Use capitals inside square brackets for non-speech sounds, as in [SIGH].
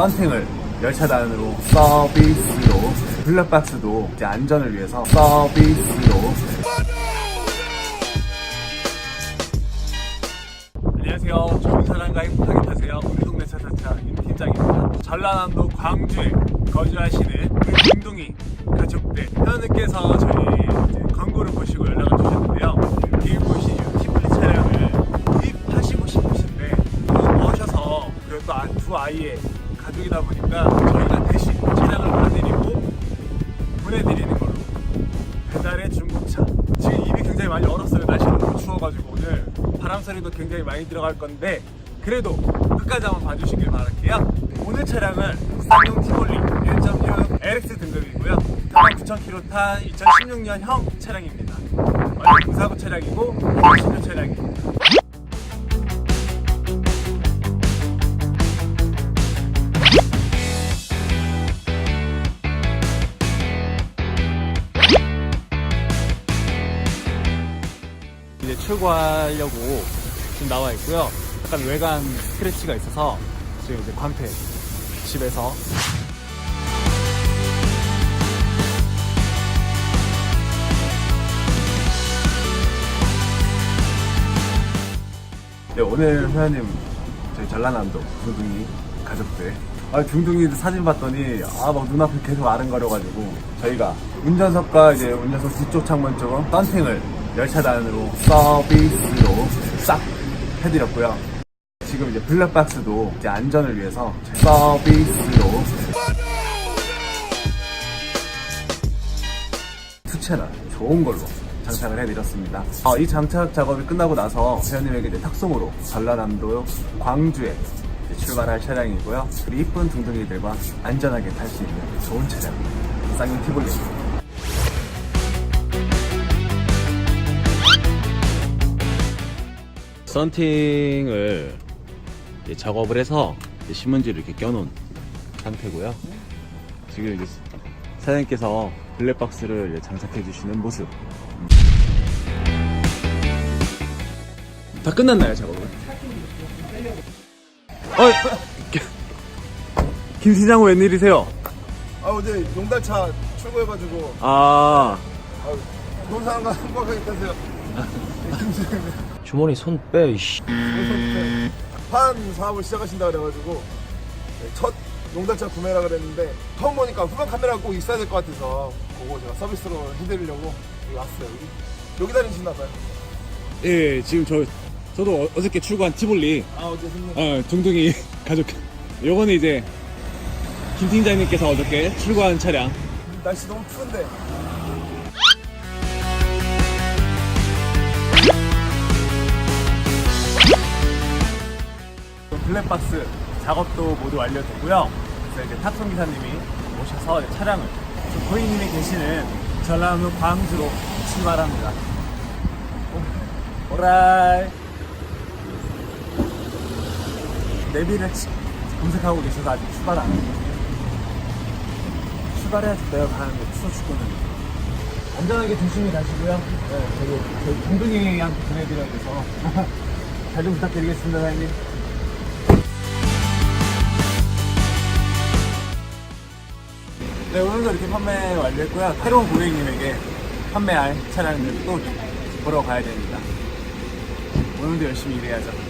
썬팅을 열차단으로 서비스로 블랙박스도 이제 안전을 위해서 서비스로 안녕하세요. 좋은 사람과 행복하게 타세요. 우리 동네 차차차 임 팀장입니다. 전라남도 광주에 거주하시는 우리 김동희 가족들 회원님께서 저희 광고를 보시고 연락을 주셨는데요. 저희가 대신 차량을 봐드리고 보내드리는 걸로. 배달의 중국차. 지금 입이 굉장히 많이 얼었어요. 날씨가 너무 추워가지고 오늘 바람 소리도 굉장히 많이 들어갈 건데 그래도 끝까지 한번 봐주시길 바랄게요. 오늘 차량은 쌍용 티볼리 1.6 LX 등급이고요. 타당 9,000km 탄 2016년형 차량입니다. 완전 무사고 차량이고 2016 차량 이제 출고하려고 지금 나와 있고요. 약간 외관 스크래치가 있어서 지금 이제 광태 집에서 네, 오늘 회원님 저희 전라남도 둥둥이 가족들 아, 둥둥이 사진 봤더니 아 막 눈앞에 계속 아른거려가지고 저희가 운전석과 이제 운전석 뒤쪽 창문 쪽은 썬팅을 열차 단으로 서비스로 싹 해드렸고요. 지금 이제 블랙박스도 이제 안전을 위해서 서비스로 투채널 좋은 걸로 장착을 해드렸습니다. 어, 이 장착 작업이 끝나고 나서 회원님에게 이제 탁송으로 전라남도 광주에 출발할 차량이고요. 우리 이쁜 둥둥이들과 안전하게 탈 수 있는 좋은 차량 쌍용 티볼리 썬팅을 이제 작업을 해서 이제 신문지를 이렇게 껴놓은 상태고요. 지금 이제 사장님께서 블랙박스를 이제 장착해 주시는 모습. 다 끝났나요 작업은? 어, [LAUGHS] 김 시장은 웬일이세요? 아 어제 용달차 출고해가지고 아, 아, 사람과 행복하게 타세요. [LAUGHS] 주머니 손 빼, 씨. 판 사업을 시작하신다 그래가지고 네, 첫 용달차 구매라 그랬는데 처음 보니까 후방 카메라가 꼭 있어야 될 것 같아서 그거 제가 서비스로 해드리려고 여기 왔어요. 여기, 여기 다니시나 봐요. 예, 지금 저 저도 어- 어저께 출고한 티볼리 아 어제 손님. 어, 둥둥이 [LAUGHS] 가족. 요거는 이제 김 팀장님께서 어저께 출고한 차량. 날씨 너무 추운데 박스 작업도 모두 완료됐고요. 그래서 이제 탁송 기사님이 오셔서 차량을 고객님이 계시는 전라남도 광주로 출발합니다. 오, 오라이. 내비를 치- 검색하고 계셔서 아직 출발 안 했거든요. 출발해야지 내가 가는데 추워 죽겠는데. 안전하게 조심히 가시고요. 네, 저기, 저희 동둥이한테 보내드려야 돼서. [LAUGHS] 잘 좀 부탁드리겠습니다, 사장님. 네, 오늘도 이렇게 판매 완료했고요. 새로운 고객님에게 판매할 차량들 또 보러 가야 됩니다. 오늘도 열심히 일해야죠.